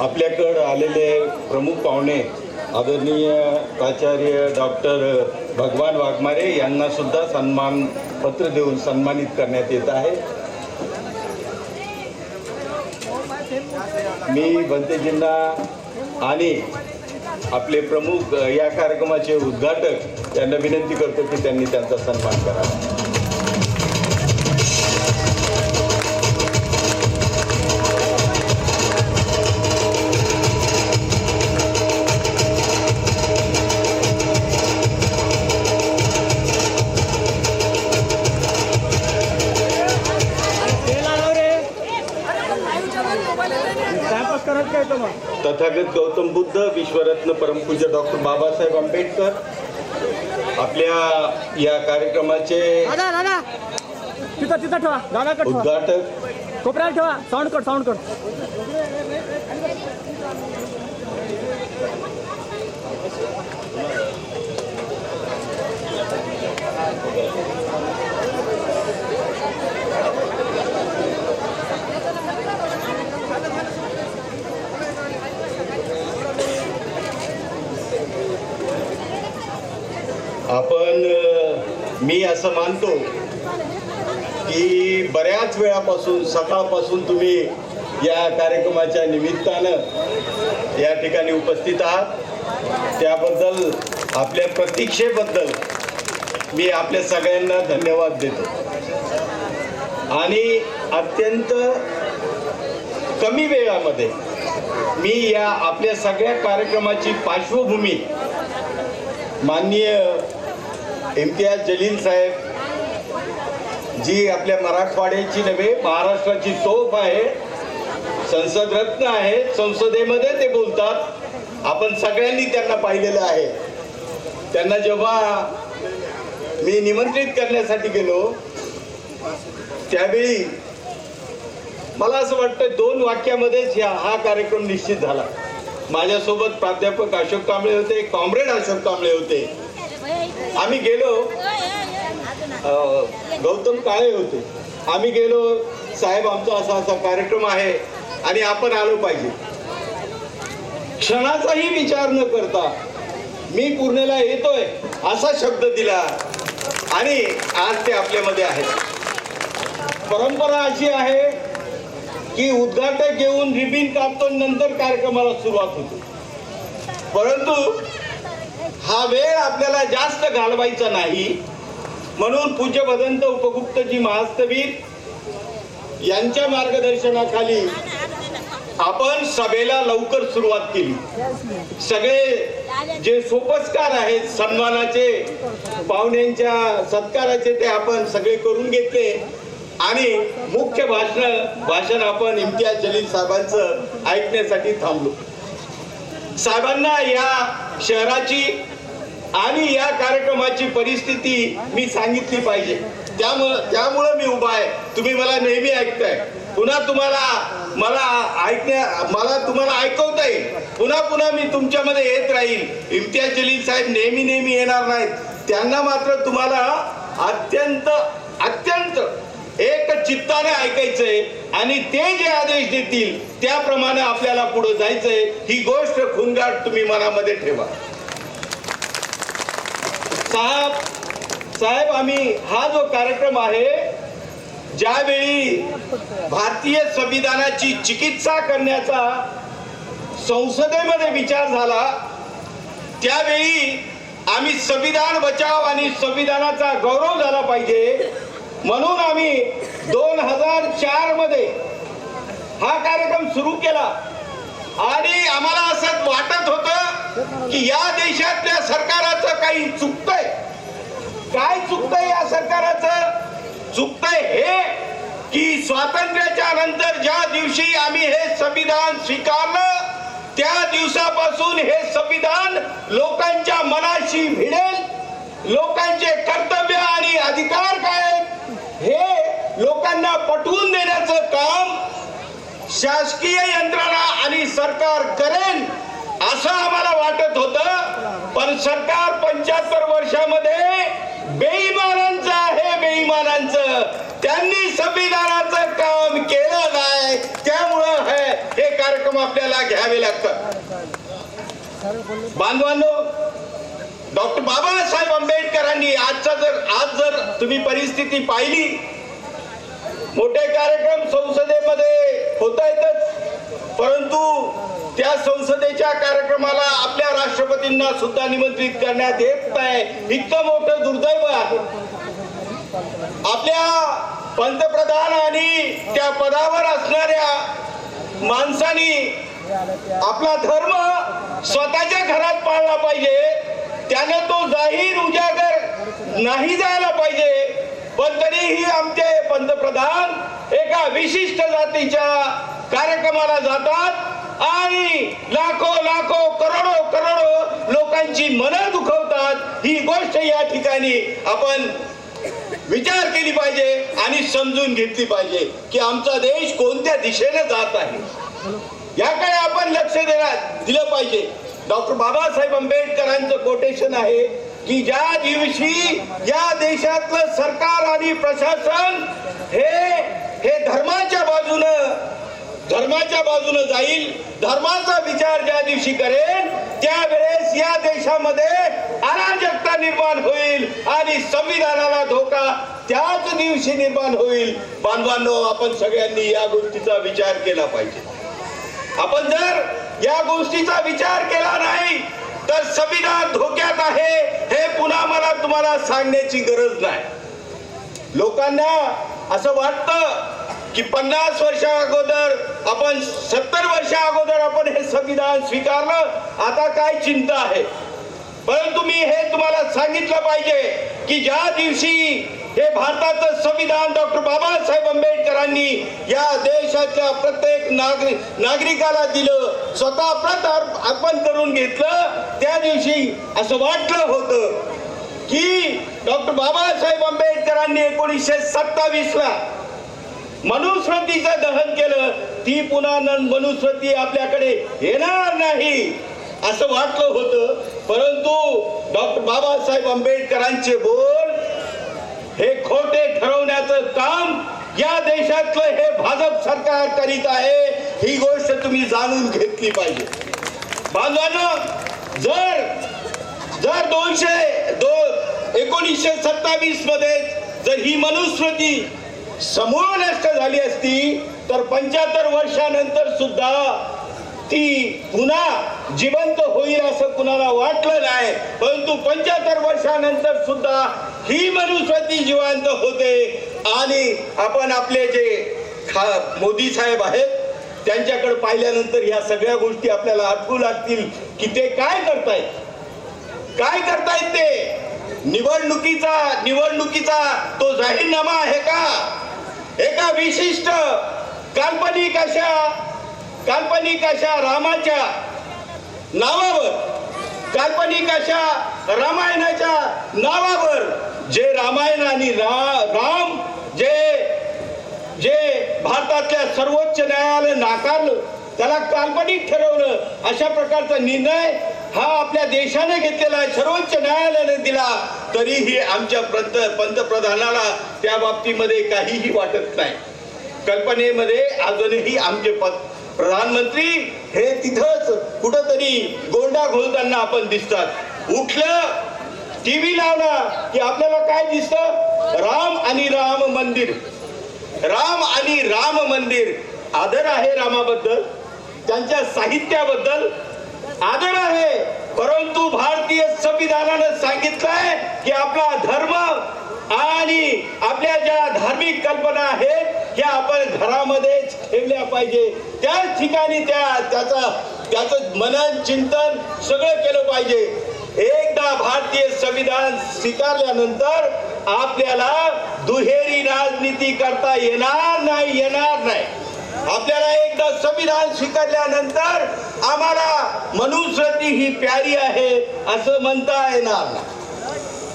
आपल्याकडं आलेले प्रमुख पाहुणे आदरणीय प्राचार्य डॉक्टर भगवान वाघमारे यांना सुद्धा सन्मान पत्र देऊन सन्मानित करण्यात येत आहे. मी बनतेजींना आणि आपले प्रमुख या कार्यक्रमाचे उद्घाटक यांना विनंती करतो की त्यांनी त्यांचा सन्मान करावा. विश्वरत्न परमपूज्य डॉक्टर बाबासाहेब आंबेडकर आपल्या या कार्यक्रमाचे उद्घाटक. कोपऱ्याला ठेवा. साऊंड कट साऊंड कट आपण अ, मी असं मानतो की बऱ्याच वेळापासून सकाळपासून तुम्ही या कार्यक्रमाच्या निमित्तानं या ठिकाणी उपस्थित आहात. त्याबद्दल आपल्या प्रतीक्षेबद्दल मी आपल्या सगळ्यांना धन्यवाद देतो. आणि अत्यंत कमी वेळामध्ये मी या आपल्या सगळ्या कार्यक्रमाची पार्श्वभूमी माननीय इम्तियाज जलील साहेब जी आपल्या मराठवाड्याची नव्हे महाराष्ट्राची तोफ आहे. संसद रत्न आहे संसदेमध्ये ते बोलतात. आपण सगळ्यांनी त्यांना पाहिलेलं आहे. त्यांना जेव्हा मी निमंत्रित करण्यासाठी गेलो त्यावेळी मला असं वाटतं दोन वाक्यामध्येच या हा कार्यक्रम निश्चित झाला. माझ्यासोबत प्राध्यापक अशोक कांबळे होते कॉम्रेड अशोक कांबळे होते. आम्ही गेलो गौतम काळे होते. आम्ही गेलो साहेब आमचा असा असा कार्यक्रम आहे आणि आपण आलो पाहिजे. क्षणाचाही विचार न करता मी पूर्णेला येतोय असा शब्द दिला आणि आज ते आपल्यामध्ये आहेत. परंपरा अशी आहे की उद्घाटक येऊन रिबिन कापतो नंतर कार्यक्रमाला सुरुवात होते. परंतु हा वेळ आपल्याला जास्त घालवायचा नाही. म्हणून पूज्य भदंत उपगुप्तजी महास्तवीर यांच्या मार्गदर्शनाखाली आपण सभेला लवकर सुरुवात केली. सगळे जे सोपस्कार आहेत सन्मानाचे पाहुण्यांच्या सत्काराचे ते आपण सगळे करून घेतले. आणि मुख्य भाषण भाषण आपण इम्तियाज जलील साहेबांचं ऐकण्यासाठी थांबलो. साहेबांना या शहराची आणि या कार्यक्रमाची परिस्थिती मी सांगितली पाहिजे. त्यामुळं त्यामुळं मी उभा आहे. तुम्ही मला नेहमी ऐकताय. पुन्हा तुम्हाला मला ऐकण्या मला तुम्हाला ऐकवता येईल. पुन्हा पुन्हा मी तुमच्यामध्ये येत राहील. इम्तियाज जलील साहेब नेहमी नेहमी येणार नाहीत. त्यांना मात्र तुम्हाला अत्यंत अत्यंत एक चित्ताने ऐकायचंय आणि ते जे आदेश देतील त्याप्रमाणे आपल्याला पुढे जायचंय. ही गोष्ट खुनगाट तुम्ही मनामध्ये ठेवा. साहेब साहेब आम्ही हा जो कार्यक्रम आहे ज्यावेळी भारतीय संविधानाची चिकित्सा करण्याचा संसदेमध्ये विचार झाला त्यावेळी आम्ही संविधान बचाव आणि संविधानाचा गौरव झाला पाहिजे. म्हणून आम्ही दोन हजार चारमध्ये हा कार्यक्रम सुरू केला. आणि आम्हाला असं वाटत होतं की या देशातल्या सरकाराचं काही चुकतंय. काय चुकतंय या सरकाराचं? चुकतंय हे की स्वातंत्र्याच्या नंतर ज्या दिवशी आम्ही हे संविधान स्वीकारलं त्या दिवसापासून हे संविधान लोकांच्या मनाशी भिडेल. लोकांचे कर्तव्य आणि अधिकार काय आहेत, हे लोकांना पटवून देण्याचं काम शासकीय यंत्रणा आणि सरकार करेल असं आम्हाला वाटत होतं. पण सरकार पंच्याहत्तर वर्षामध्ये बेईमानांचं आहे बेईमानांचं. त्यांनी संविधानाचं काम केलं नाही. त्यामुळं हे हे कार्यक्रम कार्यक्रम आपल्याला घ्यावे लागतात. बांधवांनो डॉक्टर बाबासाहेब आंबेडकरांनी आजचा जर आज जर तुम्ही परिस्थिती पाहिली मोठे कार्यक्रम संसदेमध्ये होत आहेतच परंतु त्या संसदेच्या कार्यक्रमाला आपल्या राष्ट्रपतींना सुद्धा निमंत्रित करण्यात येत नाही. इतकं मोठं दुर्दैव आहे. आपल्या पंतप्रधान आणि त्या पदावर असणाऱ्या माणसानी आपला धर्म स्वतःच्या घरात पाळला पाहिजे. त्याने तो जाहीर उजागर नाही जायला पाहिजे. पण तरीही आमचे पंतप्रधान एका विशिष्ट जातीच्या कार्यक्रमाला जातात आणि लाखो लाखो करोडो करोडो लोकांची मनं दुखवतात. ही गोष्ट या ठिकाणी आपण विचार केली पाहिजे आणि समजून घेतली पाहिजे की आमचा देश कोणत्या दिशेने जात आहे. याकडे आपण लक्ष देणार दिलं पाहिजे. डॉक्टर बाबासाहेब आंबेडकरांचं कोटेशन आहे की ज्या दिवशी या देशातलं सरकार आणि प्रशासन हे हे धर्माच्या बाजूनं धर्माच्या बाजूनं जाईल धर्माचा विचार ज्या दिवशी करेल त्यावेळेस या देशामध्ये अराजकता निर्माण होईल आणि संविधानाला धोका त्याच दिवशी निर्माण होईल. बांधवांनो आपण सगळ्यांनी या गोष्टीचा विचार केला पाहिजे. आपण जर या गोष्टीचा विचार केला नाही तर संविधान धोक्यात तुम्हाला सांगण्याची गरज नाही. लोकांना असं वाटतं की पन्नास वर्षा अगोदर आपण सत्तर वर्षा अगोदर आपण हे संविधान स्वीकारलं आता काय चिंता आहे? परंतु मी हे तुम्हाला सांगितलं पाहिजे की ज्या दिवशी हे भारताचं संविधान डॉक्टर बाबासाहेब आंबेडकरांनी या देशाच्या प्रत्येक नागरिक नागरिकाला दिलं स्वतः प्रत अर्पण करून घेतलं त्या दिवशी असं वाटलं होतं की डॉक्टर बाबासाहेब आंबेडकरांनी एकोणीसशे सत्तावीस ला मनुस्मृतीचं दहन केलं ती पुन्हा न- मनुस्मृती आपल्याकडे येणार नाही असं वाटलं होतं. परंतु डॉक्टर बाबासाहेब आंबेडकरांचे बोल हे खोटे ठरवण्याचं काम या देशातलं हे भाजप सरकार करीत आहे ही गोष्ट तुम्ही जाणून घेतली पाहिजे. बांधवांना जर जर दोनशे दोन एकोणीसशे सत्तावीसमध्ये जर ही मनुस्मृती समूळ नष्ट झाली असती तर पंच्याहत्तर वर्षानंतर सुद्धा ती पुन्हा जिवंत होईल असं कुणाला वाटलं नाही. परंतु पंच्याहत्तर वर्षानंतर सुद्धा ही मनुस्मृती जिवंत होते. आणि आपण आपले जे खा मोदी साहेब आहेत त्यांच्याकडे पाहिल्यानंतर ह्या सगळ्या गोष्टी आपल्याला आठवू लागतील की ते काय करतायत? काय करतायत ते? निवडणुकीचा निवडणुकीचा तो जाहीरनामा आहे का? एका विशिष्ट काल्पनिक अशा काल्पनिक अशा रामाच्या नावावर काल्पनिक अशा रामायणाच्या नावावर जे रामायण आणि रा, राम जे जे भारतातल्या सर्वोच्च न्यायालय नाकारलं त्याला काल्पनिक ठरवलं. अशा प्रकारचा निर्णय हा आपल्या देशाने घेतलेला आहे. सर्वोच्च न्यायालयाने दिला. तरीही आमच्या पंत पंतप्रधानाला त्या बाबतीमध्ये काहीही वाटत नाही. कल्पनेमध्ये अजूनही आमचे प- प्रधानमंत्री हे तिथंच कुठंतरी गोंडा घोलताना आपण दिसतात. उठलं टीव्ही लावला की आपल्याला काय दिसतं? राम आणि राम मंदिर. राम आणि राम मंदिर. आदर आहे रामाबद्दल? त्यांच्या साहित्याबद्दल आदर आहे. परंतु भारतीय संविधानानं सांगितलंय की आपला धर्म आणि आपल्या ज्या धार्मिक कल्पना आहेत ह्या आपण घरामध्येच ठेवल्या पाहिजे. त्याच ठिकाणी त्या त्याचा त्याचं मनन चिंतन सगळं केलं पाहिजे. एकदा भारतीय संविधान स्वीकारल्यानंतर आपल्याला दुहेरी राजनीती करता येणार नाही येणार नाही. आपल्याला एकदा संविधान स्वीकारल्यानंतर आम्हाला मनुस्मृती ही प्यारी आहे असं म्हणता येणार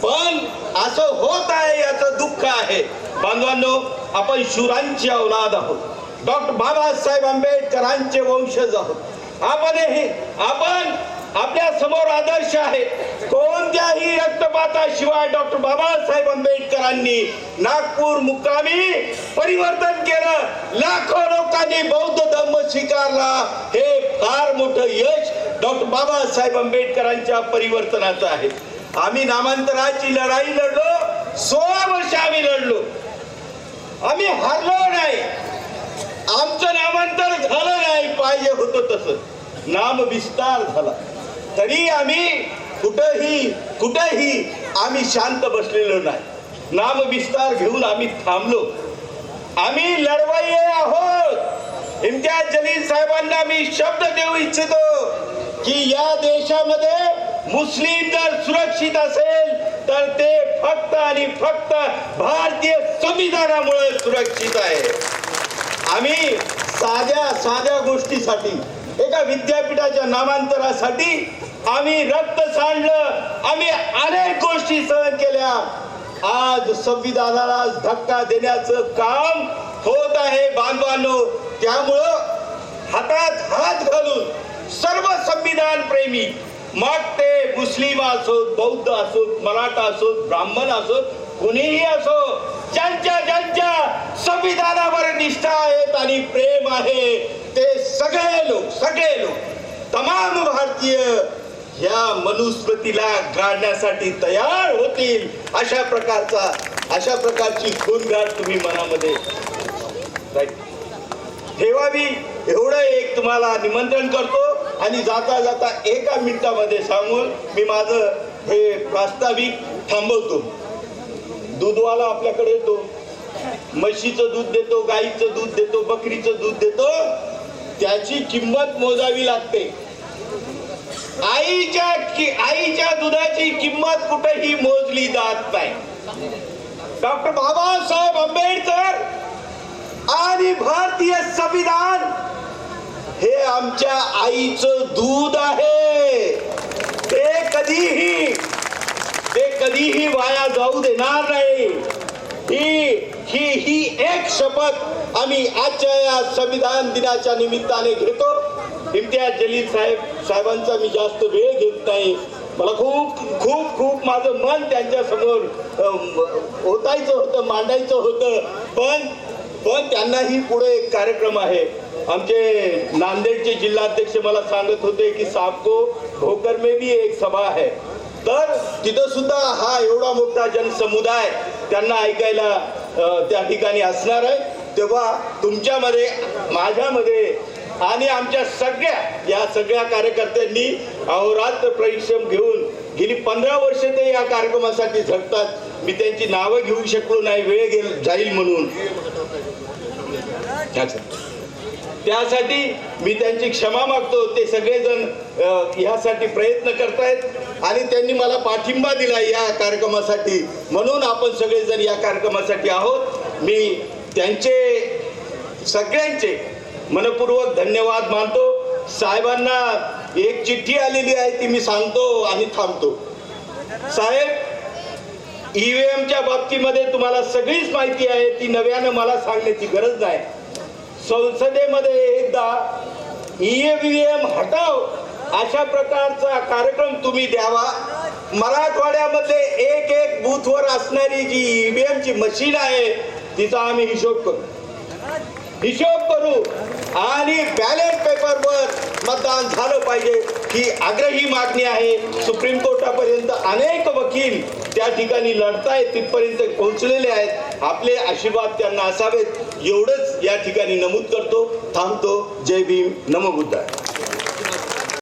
पण असं होत आहे याचं दुःख आहे. बांधवांनो आपण शुरांची औलाद आहोत. डॉक्टर बाबासाहेब आंबेडकरांचे वंशज आहोत. आपण हे आपण आपल्यासमोर आदर्श आहे. कोणत्याही रक्तपाताशिवाय डॉक्टर बाबासाहेब आंबेडकरांनी नागपूर मुक्कामी परिवर्तन केलं. लाखो लोकांनी बौद्ध धर्म स्वीकारला. हे फार मोठं यश डॉक्टर बाबासाहेब आंबेडकरांच्या परिवर्तनाचं आहे. आम्ही नामांतराची लढाई लढलो. सोळा वर्ष आम्ही लढलो. आम्ही हरलो नाही. आमचं नामांतर झालं नाही. पाहिजे होतं तसं. नाम विस्तार झाला. तरी आम्ही कुठंही कुठंही आम्ही शांत बसलेलो नाही. नाम विस्तार घेऊन आम्ही थांबलो. आम्ही लढवाई आहोत. इम्तियाज जलील साहेबांना मी शब्द देऊ इच्छितो की या देशामध्ये मुस्लिम जर सुरक्षित असेल तर ते फक्त आणि फक्त भारतीय संविधानामुळे सुरक्षित आहे. आम्ही साध्या साध्या गोष्टीसाठी एका विद्यापीठाच्या नामांतरासाठी आम्ही रक्त सांडलं. आम्ही अनेक गोष्टी सहन केल्या. आज संविधानाला धक्का देण्याचं काम होत आहे बांधवांनो. त्यामुळं हातात हात घालून सर्व संविधान प्रेमी मग ते मुस्लिम असोत बौद्ध असोत मराठा असोत ब्राह्मण असोत कुणीही असो ज्यांच्या ज्यांच्या संविधानावर निष्ठा आहेत आणि प्रेम आहे ते सगळे लोक सगळे लोक तमाम भारतीय ह्या मनुस्मृतीला गाडण्यासाठी तयार होतील अशा प्रकारचा अशा प्रकारची खूनगाठ तुम्ही मनामध्ये ठेवावी एवढं एक तुम्हाला निमंत्रण करतो आणि जाता जाता एका मिनिटामध्ये सांगून मी माझं हे प्रास्ताविक थांबवतो. दूधवाला आपल्याकडे येतो. म्हशीचं दूध देतो गाईचं दूध देतो बकरीचं दूध देतो. त्याची किंमत मोजावी लागते. आईच्या कि- आईच्या दुधाची किंमत कुठेही मोजली जात नाही. डॉक्टर बाबासाहेब आंबेडकर आणि भारतीय संविधान हे आमच्या आईचं दूध आहे. ते कधीही ते कधीही वाया जाऊ देणार नाही. ही ही ही एक शपथ आम्ही आजच्या या संविधान दिनाच्या निमित्ताने घेतो. इम्तियाज जलील साहेब साहेबांचा मी जास्त वेळ घेत नाही. मला खूप खूप खूप माझं मन त्यांच्यासमोर ओतायचं होतं मांडायचं होतं. पण पण त्यांनाही पुढे एक कार्यक्रम आहे. आमचे नांदेडचे जिल्हाध्यक्ष मला सांगत होते की सापको भोकर में भी एक सभा आहे तर तिथं सुद्धा हा एवढा मोठा जनसमुदाय त्यांना ऐकायला त्या ठिकाणी असणार आहे. तेव्हा तुमच्यामध्ये माझ्यामध्ये आणि आमच्या सगळ्या या सगळ्या कार्यकर्त्यांनी अहोरात्र परिश्रम घेऊन गेली पंधरा वर्ष ते या कार्यक्रमासाठी झटतात. मी त्यांची नावं घेऊ शकलो नाही वेळ गेल जाईल म्हणून. त्यासाठी मी त्यांची क्षमा मागतो. ते सगळेजण ह्यासाठी प्रयत्न करतायत आणि त्यांनी मला पाठिंबा दिला या कार्यक्रमासाठी. म्हणून आपण सगळेजण या कार्यक्रमासाठी आहोत. मी त्यांचे सगळ्यांचे मनपूर्वक धन्यवाद मानतो. साहेबांना एक चिठ्ठी आलेली आहे ती मी सांगतो आणि थांबतो. साहेब ईव्हीएमच्या बाबतीमध्ये तुम्हाला सगळीच माहिती आहे ती नव्यानं मला सांगण्याची गरज नाही. संसदेमध्ये एकदा ईव्हीएम हटाव अशा प्रकारचा कार्यक्रम तुम्ही द्यावा. मराठवाड्यामध्ये एक एक बूथवर असणारी जी ईव्हीएमची मशीन आहे तिचा आम्ही हिशोब करू. हिशोब करू आणि बॅलेट पेपरवर मतदान झालं पाहिजे ही आग्रही मागणी आहे. सुप्रीम कोर्टापर्यंत अनेक वकील त्या ठिकाणी लढतायत तिथपर्यंत पोहोचलेले आहेत. आपले आशीर्वाद त्यांना असावेत. एवढंच या ठिकाणी नमूद करतो थांबतो. जय भीम. नमबुद्धाय